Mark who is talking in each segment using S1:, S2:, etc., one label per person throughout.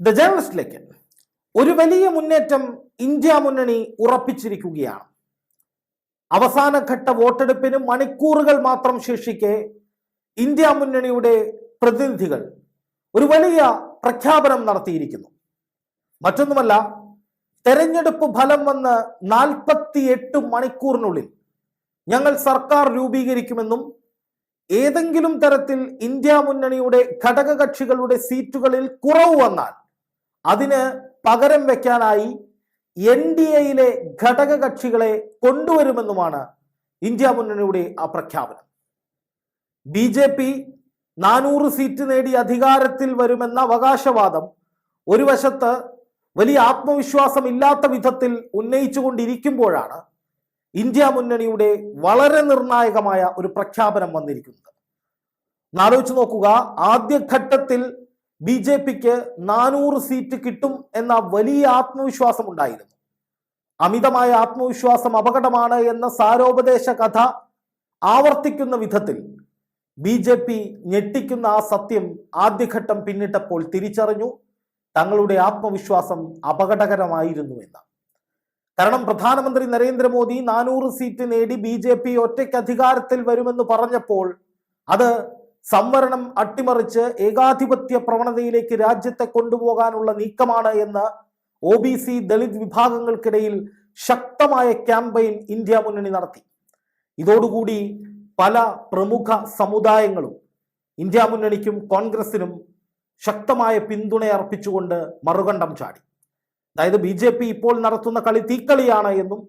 S1: The ജേണലിസ്റ്റിലേക്ക് ഒരു വലിയ മുന്നേറ്റം ഇന്ത്യ മുന്നണി ഉറപ്പിച്ചിരിക്കുകയാണ്. അവസാനഘട്ട വോട്ടെടുപ്പിന് മണിക്കൂറുകൾ മാത്രം ശേഷിക്കെ ഇന്ത്യ മുന്നണിയുടെ പ്രതിനിധികൾ ഒരു വലിയ പ്രഖ്യാപനം നടത്തിയിരിക്കുന്നു. മറ്റൊന്നുമല്ല തെരഞ്ഞെടുപ്പ് ഫലം വന്ന് നാൽപ്പത്തി എട്ട് മണിക്കൂറിനുള്ളിൽ ഞങ്ങൾ സർക്കാർ രൂപീകരിക്കുമെന്നും ഏതെങ്കിലും തരത്തിൽ ഇന്ത്യ മുന്നണിയുടെ ഘടകകക്ഷികളുടെ സീറ്റുകളിൽ കുറവ് വന്നാൽ അതിന് പകരം വെക്കാനായി എൻ ഡി എയിലെ ഘടക കക്ഷികളെ കൊണ്ടുവരുമെന്നുമാണ് ഇന്ത്യ മുന്നണിയുടെ ആ പ്രഖ്യാപനം. ബി ജെ പി നാനൂറ് സീറ്റ് നേടി അധികാരത്തിൽ വരുമെന്ന അവകാശവാദം ഒരു വശത്ത് വലിയ ആത്മവിശ്വാസം ഇല്ലാത്ത വിധത്തിൽ ഉന്നയിച്ചുകൊണ്ടിരിക്കുമ്പോഴാണ് ഇന്ത്യ മുന്നണിയുടെ വളരെ നിർണായകമായ ഒരു പ്രഖ്യാപനം വന്നിരിക്കുന്നത്. ആലോചിച്ച് നോക്കുക ആദ്യഘട്ടത്തിൽ ബി ജെ പിക്ക് നാനൂറ് സീറ്റ് കിട്ടും എന്ന വലിയ ആത്മവിശ്വാസം ഉണ്ടായിരുന്നു. അമിതമായ ആത്മവിശ്വാസം അപകടമാണ് എന്ന സാരോപദേശ കഥ ആവർത്തിക്കുന്ന വിധത്തിൽ ബി ജെ പി ഞെട്ടിക്കുന്ന ആ സത്യം ആദ്യഘട്ടം പിന്നിട്ടപ്പോൾ തിരിച്ചറിഞ്ഞു. തങ്ങളുടെ ആത്മവിശ്വാസം അപകടകരമായിരുന്നു എന്ന്. കാരണം പ്രധാനമന്ത്രി നരേന്ദ്രമോദി നാനൂറ് സീറ്റ് നേടി ബി ജെ പി ഒറ്റയ്ക്ക് അധികാരത്തിൽ വരുമെന്ന് പറഞ്ഞപ്പോൾ അത് സംവരണം അട്ടിമറിച്ച് ഏകാധിപത്യ പ്രവണതയിലേക്ക് രാജ്യത്തെ കൊണ്ടുപോകാനുള്ള നീക്കമാണ് എന്ന് ഒ ബി സി ദളിത് വിഭാഗങ്ങൾക്കിടയിൽ ശക്തമായ ക്യാമ്പയിൻ ഇന്ത്യ മുന്നണി നടത്തി. ഇതോടുകൂടി പല പ്രമുഖ സമുദായങ്ങളും ഇന്ത്യ മുന്നണിക്കും കോൺഗ്രസിനും ശക്തമായ പിന്തുണ അർപ്പിച്ചുകൊണ്ട് മറുകണ്ഠം ചാടി. അതായത് ബി ജെ പി ഇപ്പോൾ നടത്തുന്ന കളി തീക്കളിയാണ് എന്നും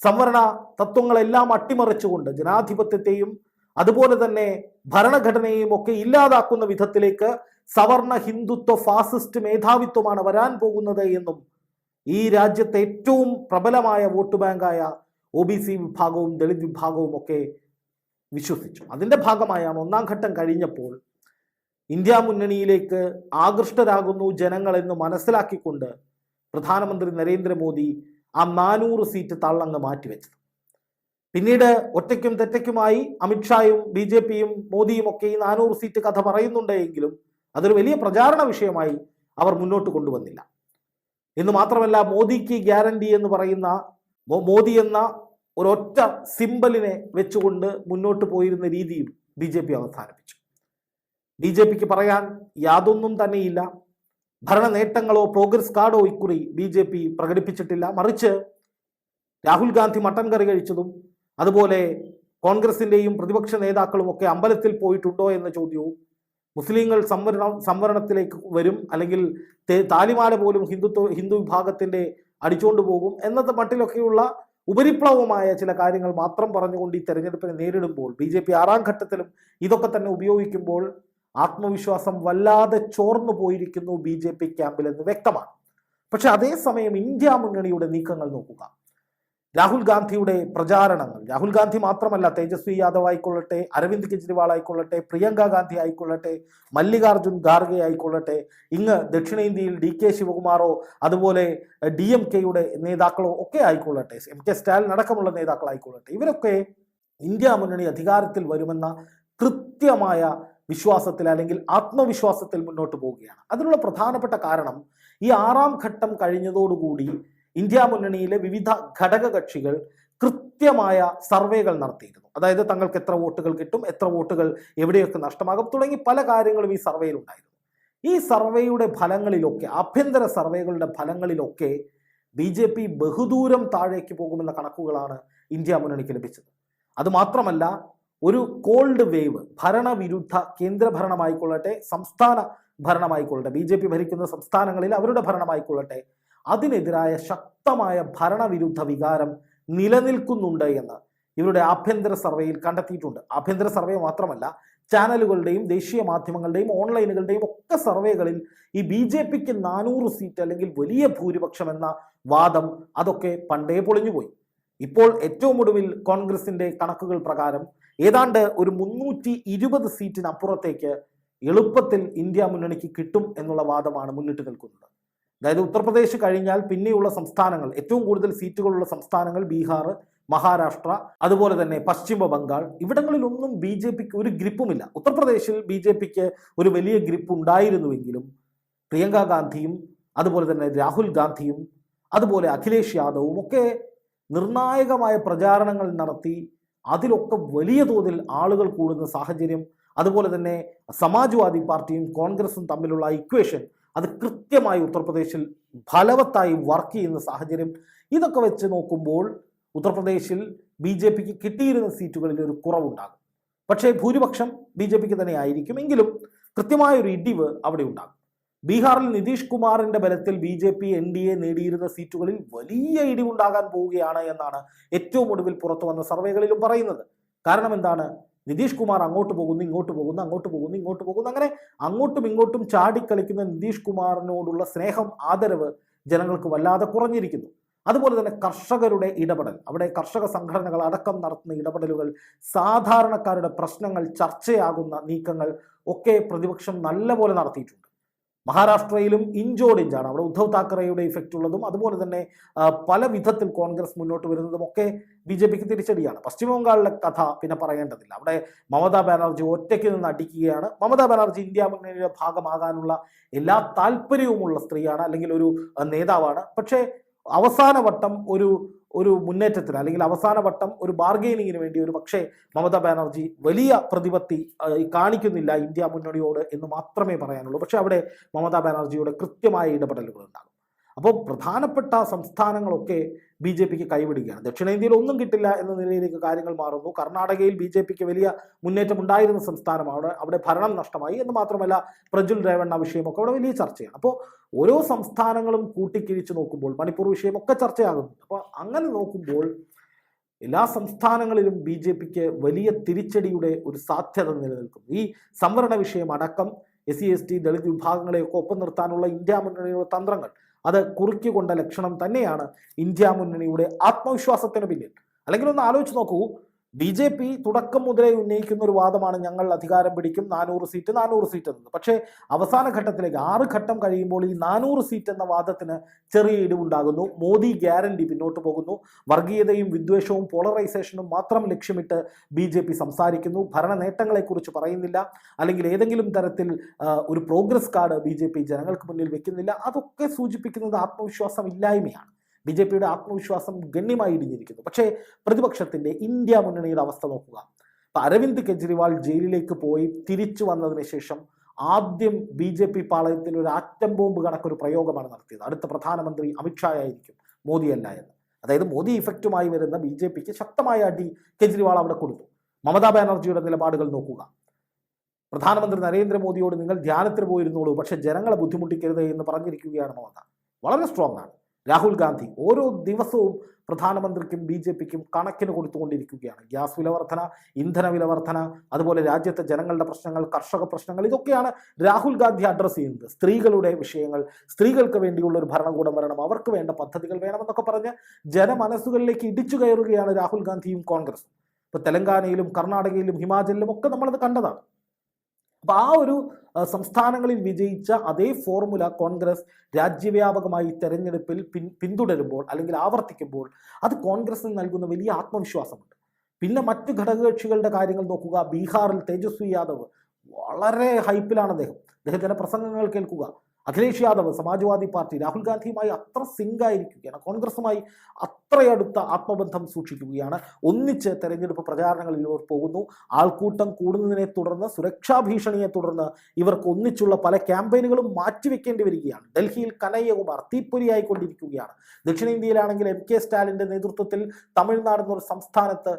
S1: സംവരണ തത്വങ്ങളെല്ലാം അട്ടിമറിച്ചുകൊണ്ട് ജനാധിപത്യത്തെയും അതുപോലെ തന്നെ ഭരണഘടനയെയും ഒക്കെ ഇല്ലാതാക്കുന്ന വിധത്തിലേക്ക് സവർണ ഹിന്ദുത്വ ഫാസിസ്റ്റ് മേധാവിത്വമാണ് വരാൻ പോകുന്നത് എന്നും ഈ രാജ്യത്തെ ഏറ്റവും പ്രബലമായ വോട്ട് ബാങ്കായ ഒ ബി സി വിഭാഗവും ദളിത് വിഭാഗവും ഒക്കെ വിശ്വസിച്ചു. അതിന്റെ ഭാഗമായാണ് ഒന്നാം ഘട്ടം കഴിഞ്ഞപ്പോൾ ഇന്ത്യ മുന്നണിയിലേക്ക് ആകൃഷ്ടരാകുന്നു ജനങ്ങളെന്ന് മനസ്സിലാക്കിക്കൊണ്ട് പ്രധാനമന്ത്രി നരേന്ദ്രമോദി ആ നാനൂറ് സീറ്റ് തള്ളങ്ങ് മാറ്റിവെച്ചത്. പിന്നീട് ഒറ്റയ്ക്കും തെറ്റയ്ക്കുമായി അമിത്ഷായും ബി ജെ പിയും മോദിയും ഒക്കെ ഈ നാനൂറ് സീറ്റ് കഥ പറയുന്നുണ്ട് എങ്കിലും അതൊരു വലിയ പ്രചാരണ വിഷയമായി അവർ മുന്നോട്ട് കൊണ്ടുവന്നില്ല. എന്ന് മാത്രമല്ല മോദിക്ക് ഗ്യാരണ്ടി എന്ന് പറയുന്ന മോദി എന്ന ഒരൊറ്റ സിമ്പലിനെ വെച്ചുകൊണ്ട് മുന്നോട്ട് പോയിരുന്ന രീതിയും ബി ജെ പി അവസാനിപ്പിച്ചു. ബി ജെ പിക്ക് പറയാൻ യാതൊന്നും തന്നെയില്ല. ഭരണ നേട്ടങ്ങളോ പ്രോഗ്രസ് കാർഡോ ഇക്കുറി ബി ജെ പി പ്രകടിപ്പിച്ചിട്ടില്ല. മറിച്ച് രാഹുൽ ഗാന്ധി മട്ടൻ കറി കഴിച്ചതും അതുപോലെ കോൺഗ്രസിന്റെയും പ്രതിപക്ഷ നേതാക്കളും ഒക്കെ അമ്പലത്തിൽ പോയിട്ടുണ്ടോ എന്ന ചോദ്യവും മുസ്ലിങ്ങൾ സംവരണം സംവരണത്തിലേക്ക് വരും അല്ലെങ്കിൽ താലിമാല പോലും ഹിന്ദുത്വ ഹിന്ദു വിഭാഗത്തിന്റെ അടിച്ചുകൊണ്ട് പോകും എന്നത് മട്ടിലൊക്കെയുള്ള ഉപരിപ്ലവമായ ചില കാര്യങ്ങൾ മാത്രം പറഞ്ഞുകൊണ്ട് ഈ തെരഞ്ഞെടുപ്പിനെ നേരിടുമ്പോൾ ബി ജെ പി ആറാം ഘട്ടത്തിലും ഇതൊക്കെ തന്നെ ഉപയോഗിക്കുമ്പോൾ ആത്മവിശ്വാസം വല്ലാതെ ചോർന്നു പോയിരിക്കുന്നു ബി ജെ പി ക്യാമ്പിൽ എന്ന് വ്യക്തമാണ്. പക്ഷെ അതേസമയം ഇന്ത്യ മുന്നണിയുടെ നീക്കങ്ങൾ നോക്കുക. രാഹുൽ ഗാന്ധിയുടെ പ്രചാരണങ്ങൾ. രാഹുൽ ഗാന്ധി മാത്രമല്ല തേജസ്വി യാദവ് ആയിക്കൊള്ളട്ടെ അരവിന്ദ് കെജ്രിവാൾ ആയിക്കൊള്ളട്ടെ പ്രിയങ്ക ഗാന്ധി ആയിക്കൊള്ളട്ടെ മല്ലികാർജുൻ ഖാർഗെ ആയിക്കൊള്ളട്ടെ ഇങ്ങ് ദക്ഷിണേന്ത്യയിൽ ഡി കെ ശിവകുമാറോ അതുപോലെ ഡി എം കെയുടെ നേതാക്കളോ ഒക്കെ ആയിക്കൊള്ളട്ടെ എം കെ സ്റ്റാലിൻ അടക്കമുള്ള നേതാക്കളായിക്കൊള്ളട്ടെ ഇവരൊക്കെ ഇന്ത്യ മുന്നണി അധികാരത്തിൽ വരുമെന്ന കൃത്യമായ വിശ്വാസത്തിൽ അല്ലെങ്കിൽ ആത്മവിശ്വാസത്തിൽ മുന്നോട്ട് പോവുകയാണ്. അതിനുള്ള പ്രധാനപ്പെട്ട കാരണം ഈ ആറാം ഘട്ടം കഴിഞ്ഞതോടുകൂടി ഇന്ത്യ മുന്നണിയിലെ വിവിധ ഘടക കക്ഷികൾ കൃത്യമായ സർവേകൾ നടത്തിയിരുന്നു. അതായത് തങ്ങൾക്ക് എത്ര വോട്ടുകൾ കിട്ടും എത്ര വോട്ടുകൾ എവിടെയൊക്കെ നഷ്ടമാകും തുടങ്ങി പല കാര്യങ്ങളും ഈ സർവേയിൽ ഉണ്ടായിരുന്നു. ഈ സർവേയുടെ ഫലങ്ങളിലൊക്കെ ആഭ്യന്തര സർവേകളുടെ ഫലങ്ങളിലൊക്കെ ബി ജെ പി ബഹുദൂരം താഴേക്ക് പോകുമെന്ന കണക്കുകളാണ് ഇന്ത്യ മുന്നണിക്ക് ലഭിച്ചത്. അതുമാത്രമല്ല ഒരു കോൾഡ് വേവ് ഭരണവിരുദ്ധ കേന്ദ്ര ഭരണമായിക്കൊള്ളട്ടെ സംസ്ഥാന ഭരണമായിക്കൊള്ളട്ടെ ബി ജെ പി ഭരിക്കുന്ന സംസ്ഥാനങ്ങളിൽ അവരുടെ ഭരണമായിക്കൊള്ളട്ടെ അതിനെതിരായ ശക്തമായ ഭരണവിരുദ്ധ വികാരം നിലനിൽക്കുന്നുണ്ട് എന്ന് ഇവരുടെ ആഭ്യന്തര സർവേയിൽ കണ്ടെത്തിയിട്ടുണ്ട്. ആഭ്യന്തര സർവേ മാത്രമല്ല ചാനലുകളുടെയും ദേശീയ മാധ്യമങ്ങളുടെയും ഓൺലൈനുകളുടെയും ഒക്കെ സർവേകളിൽ ഈ ബി ജെ പിക്ക് നാനൂറ് സീറ്റ് അല്ലെങ്കിൽ വലിയ ഭൂരിപക്ഷം എന്ന വാദം അതൊക്കെ പണ്ടേ പൊളിഞ്ഞുപോയി. ഇപ്പോൾ ഏറ്റവും ഒടുവിൽ കോൺഗ്രസിന്റെ കണക്കുകൾ പ്രകാരം ഏതാണ്ട് ഒരു മുന്നൂറ്റി ഇരുപത് സീറ്റിനപ്പുറത്തേക്ക് എളുപ്പത്തിൽ ഇന്ത്യ മുന്നണിക്ക് കിട്ടും എന്നുള്ള വാദമാണ് മുന്നിട്ട് നിൽക്കുന്നത്. അതായത് ഉത്തർപ്രദേശ് കഴിഞ്ഞാൽ പിന്നെയുള്ള സംസ്ഥാനങ്ങൾ ഏറ്റവും കൂടുതൽ സീറ്റുകളുള്ള സംസ്ഥാനങ്ങൾ ബീഹാർ മഹാരാഷ്ട്ര അതുപോലെ തന്നെ പശ്ചിമ ബംഗാൾ. ഇവിടങ്ങളിലൊന്നും ബി ജെ പിക്ക് ഒരു ഗ്രിപ്പുമില്ല. ഉത്തർപ്രദേശിൽ ബി ജെ പിക്ക് ഒരു വലിയ ഗ്രിപ്പ് ഉണ്ടായിരുന്നുവെങ്കിലും പ്രിയങ്ക ഗാന്ധിയും അതുപോലെ തന്നെ രാഹുൽ ഗാന്ധിയും അതുപോലെ അഖിലേഷ് യാദവും ഒക്കെ നിർണായകമായ പ്രചാരണങ്ങൾ നടത്തി അതിലൊക്കെ വലിയ തോതിൽ ആളുകൾ കൂടുന്ന സാഹചര്യം അതുപോലെ തന്നെ സമാജ്വാദി പാർട്ടിയും കോൺഗ്രസും തമ്മിലുള്ള ഇക്വേഷൻ അത് കൃത്യമായി ഉത്തർപ്രദേശിൽ ഫലവത്തായി വർക്ക് ചെയ്യുന്ന സാഹചര്യം ഇതൊക്കെ വെച്ച് നോക്കുമ്പോൾ ഉത്തർപ്രദേശിൽ ബി ജെ പിക്ക് കിട്ടിയിരുന്ന സീറ്റുകളിൽ ഒരു കുറവുണ്ടാകും. പക്ഷേ ഭൂരിപക്ഷം ബി ജെ പിക്ക് തന്നെ ആയിരിക്കും. എങ്കിലും കൃത്യമായ ഒരു ഇടിവ് അവിടെ ഉണ്ടാകും. ബീഹാറിൽ നിതീഷ് കുമാറിന്റെ ബലത്തിൽ B J P N D A നേടിയിരുന്ന സീറ്റുകളിൽ വലിയ ഇടിവുണ്ടാകാൻ പോവുകയാണ് എന്നാണ് ഏറ്റവും ഒടുവിൽ പുറത്തു വന്ന സർവേകളിലും പറയുന്നത്. കാരണം എന്താണ്? നിതീഷ് കുമാർ അങ്ങോട്ട് പോകുന്നു ഇങ്ങോട്ട് പോകുന്നു അങ്ങോട്ട് പോകുന്നു ഇങ്ങോട്ട് പോകുന്നു. അങ്ങനെ അങ്ങോട്ടും ഇങ്ങോട്ടും ചാടിക്കളിക്കുന്ന നിതീഷ് കുമാറിനോടുള്ള സ്നേഹം ആദരവ് ജനങ്ങൾക്ക് വല്ലാതെ കുറഞ്ഞിരിക്കുന്നു. അതുപോലെ തന്നെ കർഷകരുടെ ഇടപെടൽ. അവിടെ കർഷക സംഘടനകൾ അടക്കം നടത്തുന്ന ഇടപെടലുകൾ സാധാരണക്കാരുടെ പ്രശ്നങ്ങൾ ചർച്ചയാകുന്ന നീക്കങ്ങൾ ഒക്കെ പ്രതിപക്ഷം നല്ലപോലെ നടത്തിയിട്ടുണ്ട്. മഹാരാഷ്ട്രയിലും ഇഞ്ചോടിഞ്ചാണ് അവിടെ ഉദ്ധവ് താക്കറെയുടെ ഇഫക്റ്റ് ഉള്ളതും അതുപോലെ തന്നെ പല വിധത്തിൽ കോൺഗ്രസ് മുന്നോട്ട് വരുന്നതും ഒക്കെ ബി ജെ പിക്ക് തിരിച്ചടിയാണ്. പശ്ചിമ ബംഗാളിലെ കഥ പിന്നെ പറയേണ്ടതില്ല. അവിടെ മമതാ ബാനർജി ഒറ്റയ്ക്ക് നിന്ന് അടിക്കുകയാണ്. മമതാ ബാനർജി ഇന്ത്യ മുന്നണിയുടെ ഭാഗമാകാനുള്ള എല്ലാ താല്പര്യവുമുള്ള സ്ത്രീയാണ് അല്ലെങ്കിൽ ഒരു നേതാവാണ്. പക്ഷേ അവസാന വട്ടം ഒരു ഒരു മുന്നേറ്റത്തിന് അല്ലെങ്കിൽ അവസാന വട്ടം ഒരു ബാർഗെയിനിങ്ങിന് വേണ്ടി ഒരു പക്ഷേ മമതാ ബാനർജി വലിയ പ്രതിപത്തി കാണിക്കുന്നില്ല ഇന്ത്യ മുന്നണിയോട് എന്ന് മാത്രമേ പറയാനുള്ളൂ. പക്ഷെ അവിടെ മമതാ ബാനർജിയുടെ കൃത്യമായ ഇടപെടലുകൾ ഉണ്ടാകും അപ്പോൾ പ്രധാനപ്പെട്ട സംസ്ഥാനങ്ങളൊക്കെ ബി ജെ പിക്ക് കൈവിടുകയാണ്. ദക്ഷിണേന്ത്യയിൽ ഒന്നും കിട്ടില്ല എന്ന നിലയിലേക്ക് കാര്യങ്ങൾ മാറുന്നു. കർണാടകയിൽ ബി ജെ പിക്ക് വലിയ മുന്നേറ്റം ഉണ്ടായിരുന്ന സംസ്ഥാനമാണ്. അവിടെ ഭരണം നഷ്ടമായി എന്ന് മാത്രമല്ല പ്രജുൽ രേവണ്ണ വിഷയമൊക്കെ അവിടെ വലിയ ചർച്ചയാണ്. അപ്പോൾ ഓരോ സംസ്ഥാനങ്ങളും കൂട്ടിക്കിഴിച്ച് നോക്കുമ്പോൾ മണിപ്പൂർ വിഷയമൊക്കെ ചർച്ചയാകുന്നുണ്ട് അപ്പോൾ അങ്ങനെ നോക്കുമ്പോൾ എല്ലാ സംസ്ഥാനങ്ങളിലും ബി ജെ പിക്ക് വലിയ തിരിച്ചടിയുടെ ഒരു സാധ്യത നിലനിൽക്കുന്നു. ഈ സംവരണ വിഷയം അടക്കം S C S T Dalit വിഭാഗങ്ങളെയൊക്കെ ഒപ്പം നിർത്താനുള്ള ഇന്ത്യ മുന്നണിയുടെ തന്ത്രങ്ങൾ അത് കുറുക്കിക്കൊണ്ട ലക്ഷണം തന്നെയാണ് ഇന്ത്യ മുന്നണിയുടെ ആത്മവിശ്വാസത്തിന് പിന്നിൽ. അല്ലെങ്കിൽ ഒന്ന് ആലോചിച്ച് നോക്കൂ ബി ജെ പി തുടക്കം മുതലേ ഉന്നയിക്കുന്ന ഒരു വാദമാണ് ഞങ്ങൾ അധികാരം പിടിക്കും നാനൂറ് സീറ്റ് നാനൂറ് സീറ്റ് എന്നത്. പക്ഷേ അവസാന ഘട്ടത്തിലേക്ക് ആറ് ഘട്ടം കഴിയുമ്പോൾ ഈ നാനൂറ് സീറ്റ് എന്ന വാദത്തിന് ചെറിയ ഇടിവുണ്ടാകുന്നു. മോദി ഗ്യാരണ്ടി പിന്നോട്ട് പോകുന്നു. വർഗീയതയും വിദ്വേഷവും പോളറൈസേഷനും മാത്രം ലക്ഷ്യമിട്ട് ബി ജെ പി സംസാരിക്കുന്നു. ഭരണ നേട്ടങ്ങളെക്കുറിച്ച് പറയുന്നില്ല. അല്ലെങ്കിൽ ഏതെങ്കിലും തരത്തിൽ ഒരു progress card B J P ജനങ്ങൾക്ക് മുന്നിൽ വെക്കുന്നില്ല. അതൊക്കെ സൂചിപ്പിക്കുന്നത് ആത്മവിശ്വാസം ഇല്ലായ്മയാണ് ബി ജെ പിയുടെ ആത്മവിശ്വാസം ഗണ്യമായി ഇടിഞ്ഞിരിക്കുന്നു. പക്ഷേ പ്രതിപക്ഷത്തിന്റെ ഇന്ത്യ മുന്നണിയുടെ അവസ്ഥ നോക്കുക. അരവിന്ദ് കെജ്രിവാൾ ജയിലിലേക്ക് പോയി തിരിച്ചു വന്നതിന് ശേഷം ആദ്യം ബി ജെ പി പാളയത്തിൽ ഒരു ആറ്റം ബോംബ് കണക്കൊരു പ്രയോഗമാണ് നടത്തിയത്. അടുത്ത പ്രധാനമന്ത്രി അമിത്ഷാ ആയിരിക്കും മോദിയല്ല എന്ന്. അതായത് മോദി ഇഫക്റ്റുമായി വരുന്ന ബി ജെ പിക്ക് ശക്തമായ അടി കെജ്രിവാൾ അവിടെ കൊടുത്തു. മമതാ ബാനർജിയുടെ നിലപാടുകൾ നോക്കുക. പ്രധാനമന്ത്രി നരേന്ദ്രമോദിയോട് നിങ്ങൾ ധ്യാനത്തിന് പോയിരുന്നുള്ളൂ പക്ഷെ ജനങ്ങളെ ബുദ്ധിമുട്ടിക്കരുത് എന്ന് പറഞ്ഞിരിക്കുകയാണ് മമത. വളരെ സ്ട്രോങ് ആണ്. രാഹുൽ ഗാന്ധി ഓരോ ദിവസവും പ്രധാനമന്ത്രിക്കും ബി ജെ പിക്കും കണക്കിന് കൊടുത്തുകൊണ്ടിരിക്കുകയാണ്. ഗ്യാസ് വില വർധന ഇന്ധന വില വർധന അതുപോലെ രാജ്യത്തെ ജനങ്ങളുടെ പ്രശ്നങ്ങൾ കർഷക പ്രശ്നങ്ങൾ ഇതൊക്കെയാണ് രാഹുൽ ഗാന്ധി അഡ്രസ്സ് ചെയ്യുന്നത്. സ്ത്രീകളുടെ വിഷയങ്ങൾ സ്ത്രീകൾക്ക് വേണ്ടിയുള്ള ഒരു ഭരണകൂടം വരണം അവർക്ക് വേണ്ട പദ്ധതികൾ വേണമെന്നൊക്കെ പറഞ്ഞ് ജനമനസ്സുകളിലേക്ക് ഇടിച്ചു കയറുകയാണ് രാഹുൽ ഗാന്ധിയും കോൺഗ്രസും. ഇപ്പൊ തെലങ്കാനയിലും കർണാടകയിലും ഹിമാചലിലും ഒക്കെ നമ്മളത് കണ്ടതാണ്. അപ്പൊ ആ ഒരു സംസ്ഥാനങ്ങളിൽ വിജയിച്ച അതേ ഫോർമുല കോൺഗ്രസ് രാജ്യവ്യാപകമായി തെരഞ്ഞെടുപ്പിൽ പിൻ പിന്തുടരുമ്പോൾ അല്ലെങ്കിൽ ആവർത്തിക്കുമ്പോൾ അത് കോൺഗ്രസിന് നൽകുന്ന വലിയ ആത്മവിശ്വാസമുണ്ട്. പിന്നെ മറ്റു ഘടകകക്ഷികളുടെ കാര്യങ്ങൾ നോക്കുക. ബീഹാറിൽ തേജസ്വി യാദവ് വളരെ ഹൈപ്പിലാണ് അദ്ദേഹം. അദ്ദേഹത്തിന്റെ പ്രസംഗങ്ങൾ കേൾക്കുക. അഖിലേഷ് യാദവ് സമാജ്വാദി പാർട്ടി രാഹുൽ ഗാന്ധിയുമായി അത്ര സിങ്ക് ആയിരിക്കുകയാണ് കോൺഗ്രസുമായി അത്രയടുത്ത ആത്മബന്ധം സൂക്ഷിക്കുകയാണ്. ഒന്നിച്ച് തെരഞ്ഞെടുപ്പ് പ്രചാരണങ്ങളിൽ ഇവർ പോകുന്നു. ആൾക്കൂട്ടം കൂടുന്നതിനെ തുടർന്ന് സുരക്ഷാ ഭീഷണിയെ തുടർന്ന് ഇവർക്ക് ഒന്നിച്ചുള്ള പല ക്യാമ്പയിനുകളും മാറ്റിവെക്കേണ്ടി വരികയാണ്. ഡൽഹിയിൽ കനയ്യകുമാർ തീപ്പൊരിയായിക്കൊണ്ടിരിക്കുകയാണ്. ദക്ഷിണേന്ത്യയിലാണെങ്കിൽ എം കെ സ്റ്റാലിന്റെ നേതൃത്വത്തിൽ തമിഴ്നാട് എന്നൊരു സംസ്ഥാനത്ത്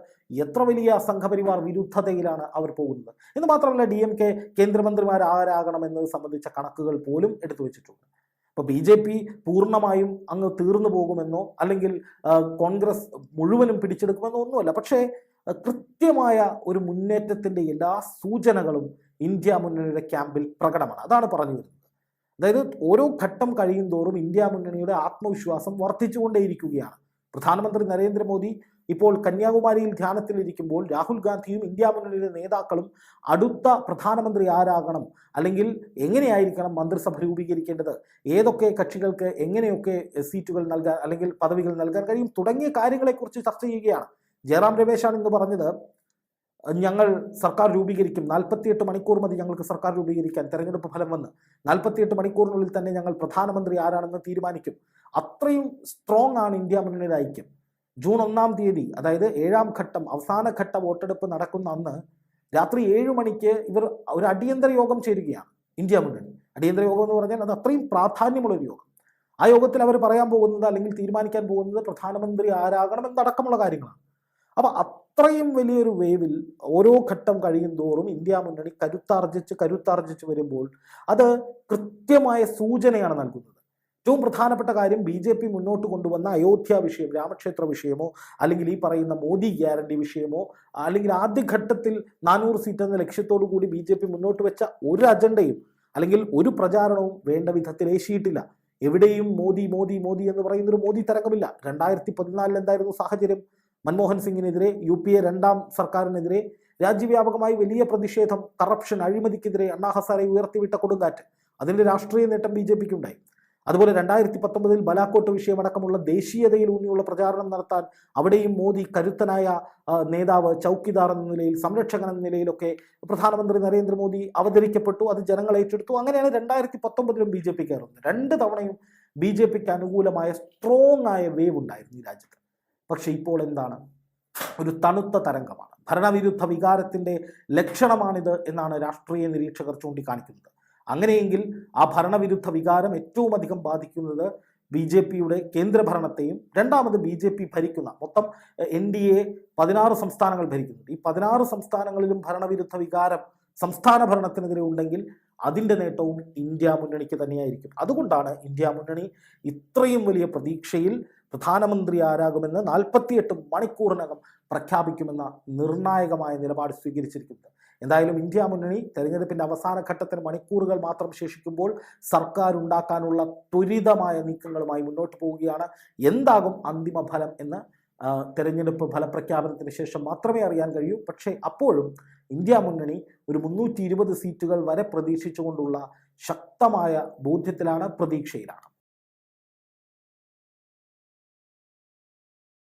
S1: എത്ര വലിയ സംഘപരിവാർ വിരുദ്ധതയിലാണ് അവർ പോകുന്നത്? എന്ന് മാത്രമല്ല ഡി എം കെ കേന്ദ്രമന്ത്രിമാർ ആരാകണം എന്നത് സംബന്ധിച്ച കണക്കുകൾ പോലും എടുത്തു വെച്ചിട്ടുണ്ട്. അപ്പോൾ ബി ജെ പി പൂർണമായും അങ്ങ് തീർന്നു പോകുമെന്നോ അല്ലെങ്കിൽ കോൺഗ്രസ് മുഴുവനും പിടിച്ചെടുക്കുമെന്നോ ഒന്നുമല്ല. പക്ഷേ കൃത്യമായ ഒരു മുന്നേറ്റത്തിന്റെ എല്ലാ സൂചനകളും ഇന്ത്യ മുന്നണിയുടെ ക്യാമ്പിൽ പ്രകടമാണ്. അതാണ് പറഞ്ഞു വരുന്നത്. അതായത് ഓരോ ഘട്ടം കഴിയും തോറും ഇന്ത്യ മുന്നണിയുടെ ആത്മവിശ്വാസം വർദ്ധിച്ചുകൊണ്ടേയിരിക്കുകയാണ്. പ്രധാനമന്ത്രി നരേന്ദ്രമോദി ഇപ്പോൾ കന്യാകുമാരിയിൽ ധ്യാനത്തിലിരിക്കുമ്പോൾ രാഹുൽ ഗാന്ധിയും ഇന്ത്യ മുന്നണിയുടെ നേതാക്കളും അടുത്ത പ്രധാനമന്ത്രി ആരാകണം? അല്ലെങ്കിൽ എങ്ങനെയായിരിക്കണം മന്ത്രിസഭ രൂപീകരിക്കേണ്ടത്? ഏതൊക്കെ കക്ഷികൾക്ക് എങ്ങനെയൊക്കെ സീറ്റുകൾ നൽകാൻ അല്ലെങ്കിൽ പദവികൾ നൽകാൻ കഴിയും? തുടങ്ങിയ കാര്യങ്ങളെക്കുറിച്ച് ചർച്ച ചെയ്യുകയാണ്. ജയറാം രമേശാണ് ഇന്ന് പറഞ്ഞത് ഞങ്ങൾ സർക്കാർ രൂപീകരിക്കും. നാൽപ്പത്തിയെട്ട് മണിക്കൂർ മതി ഞങ്ങൾക്ക് സർക്കാർ രൂപീകരിക്കാൻ. തെരഞ്ഞെടുപ്പ് ഫലം വന്ന് നാൽപ്പത്തിയെട്ട് മണിക്കൂറിനുള്ളിൽ തന്നെ ഞങ്ങൾ പ്രധാനമന്ത്രി ആരാണെന്ന് തീരുമാനിക്കും. അത്രയും സ്ട്രോങ് ആണ് ഇന്ത്യ മുന്നണിയുടെ ഐക്യം. ജൂൺ ഒന്നാം തീയതി അതായത് ഏഴാം ഘട്ടം അവസാന ഘട്ട വോട്ടെടുപ്പ് നടക്കുന്ന അന്ന് രാത്രി ഏഴ് മണിക്ക് ഇവർ ഒരു അടിയന്തര യോഗം ചേരുകയാണ് ഇന്ത്യ മുന്നണി. അടിയന്തര യോഗം എന്ന് പറഞ്ഞാൽ അത് അത്രയും പ്രാധാന്യമുള്ളൊരു യോഗം. ആ യോഗത്തിൽ അവർ പറയാൻ പോകുന്നത് അല്ലെങ്കിൽ തീരുമാനിക്കാൻ പോകുന്നത് പ്രധാനമന്ത്രി ആരാകണം എന്നടക്കമുള്ള കാര്യങ്ങളാണ്. അപ്പൊ അത്രയും വലിയൊരു വേവിൽ ഓരോ ഘട്ടം കഴിയും തോറും ഇന്ത്യ മുന്നണി കരുത്താർജിച്ച് കരുത്താർജിച്ച് വരുമ്പോൾ അത് കൃത്യമായ സൂചനയാണ് നൽകുന്നത്. ഏറ്റവും പ്രധാനപ്പെട്ട കാര്യം ബി ജെ പി മുന്നോട്ട് കൊണ്ടുവന്ന അയോധ്യ വിഷയം രാമക്ഷേത്ര വിഷയമോ അല്ലെങ്കിൽ ഈ പറയുന്ന മോദി ഗ്യാരണ്ടി വിഷയമോ അല്ലെങ്കിൽ ആദ്യഘട്ടത്തിൽ നാനൂറ് സീറ്റ് എന്ന ലക്ഷ്യത്തോടു കൂടി ബി ജെ പി മുന്നോട്ട് വെച്ച ഒരു അജണ്ടയും അല്ലെങ്കിൽ ഒരു പ്രചാരണവും വേണ്ട വിധത്തിൽ ഏശിയിട്ടില്ല. എവിടെയും മോദി മോദി മോദി എന്ന് പറയുന്നൊരു മോദി തരംഗമില്ല. രണ്ടായിരത്തി പതിനാലിൽ എന്തായിരുന്നു സാഹചര്യം? മൻമോഹൻ സിംഗിനെതിരെ യു പി എ രണ്ടാം സർക്കാരിനെതിരെ രാജ്യവ്യാപകമായി വലിയ പ്രതിഷേധം കറപ്ഷൻ അഴിമതിക്കെതിരെ അണ്ണാ ഹസാരെ ഉയർത്തിവിട്ട കൊടുങ്കാറ്റ്. അതിന്റെ രാഷ്ട്രീയ നേട്ടം ബി ജെ പിക്ക് ഉണ്ടായി അതുപോലെ രണ്ടായിരത്തി പത്തൊമ്പതിൽ ബലാക്കോട്ട് വിഷയമടക്കമുള്ള ദേശീയതയിൽ ഊന്നിയുള്ള പ്രചാരണം നടത്താൻ അവിടെയും മോദി കരുത്തനായ നേതാവ് ചൗക്കിദാർ എന്ന നിലയിൽ സംരക്ഷകൻ എന്ന നിലയിലൊക്കെ പ്രധാനമന്ത്രി നരേന്ദ്രമോദി അവതരിക്കപ്പെട്ടു അത് ജനങ്ങൾ ഏറ്റെടുത്തു. അങ്ങനെയാണ് രണ്ടായിരത്തി പത്തൊമ്പതിലും ബി ജെ പി കയറുന്നത്. രണ്ട് തവണയും ബി ജെ പിക്ക് അനുകൂലമായ സ്ട്രോങ് ആയ വേവ് ഉണ്ടായിരുന്നു ഈ രാജ്യത്ത്. പക്ഷെ ഇപ്പോൾ എന്താണ്? ഒരു തണുത്ത തരംഗമാണ്. ഭരണവിരുദ്ധ വികാരത്തിന്റെ ലക്ഷണമാണിത് എന്നാണ് രാഷ്ട്രീയ നിരീക്ഷകർ ചൂണ്ടിക്കാണിക്കുന്നത്. അങ്ങനെയെങ്കിൽ ആ ഭരണവിരുദ്ധ വികാരം ഏറ്റവും അധികം ബാധിക്കുന്നത് ബി ജെ പിയുടെ കേന്ദ്രഭരണത്തെയും രണ്ടാമത് ബി ജെ പി ഭരിക്കുന്ന മൊത്തം എൻ ഡി എ പതിനാറ് സംസ്ഥാനങ്ങൾ ഭരിക്കുന്നുണ്ട് ഈ പതിനാറ് സംസ്ഥാനങ്ങളിലും ഭരണവിരുദ്ധ വികാരം സംസ്ഥാന ഭരണത്തിനെതിരെ ഉണ്ടെങ്കിൽ അതിന്റെ നേട്ടവും ഇന്ത്യ മുന്നണിക്ക് തന്നെയായിരിക്കും. അതുകൊണ്ടാണ് ഇന്ത്യ മുന്നണി ഇത്രയും വലിയ പ്രതീക്ഷയിൽ പ്രധാനമന്ത്രി ആരാകുമെന്ന് നാൽപ്പത്തിയെട്ട് മണിക്കൂറിനകം പ്രഖ്യാപിക്കുമെന്ന നിർണായകമായ നിലപാട് സ്വീകരിച്ചിരിക്കുന്നത്. എന്തായാലും ഇന്ത്യ മുന്നണി തെരഞ്ഞെടുപ്പിന്റെ അവസാന ഘട്ടത്തിന് മണിക്കൂറുകൾ മാത്രം ശേഷിക്കുമ്പോൾ സർക്കാർ ഉണ്ടാക്കാനുള്ള ത്വരിതമായ നീക്കങ്ങളുമായി മുന്നോട്ട് പോവുകയാണ്. എന്താകും അന്തിമ ഫലം എന്ന് തെരഞ്ഞെടുപ്പ് ഫലപ്രഖ്യാപനത്തിന് ശേഷം മാത്രമേ അറിയാൻ കഴിയൂ. പക്ഷേ അപ്പോഴും ഇന്ത്യ മുന്നണി ഒരു മുന്നൂറ്റി സീറ്റുകൾ വരെ പ്രതീക്ഷിച്ചുകൊണ്ടുള്ള ശക്തമായ ബോധ്യത്തിലാണ് പ്രതീക്ഷയിലാണ്.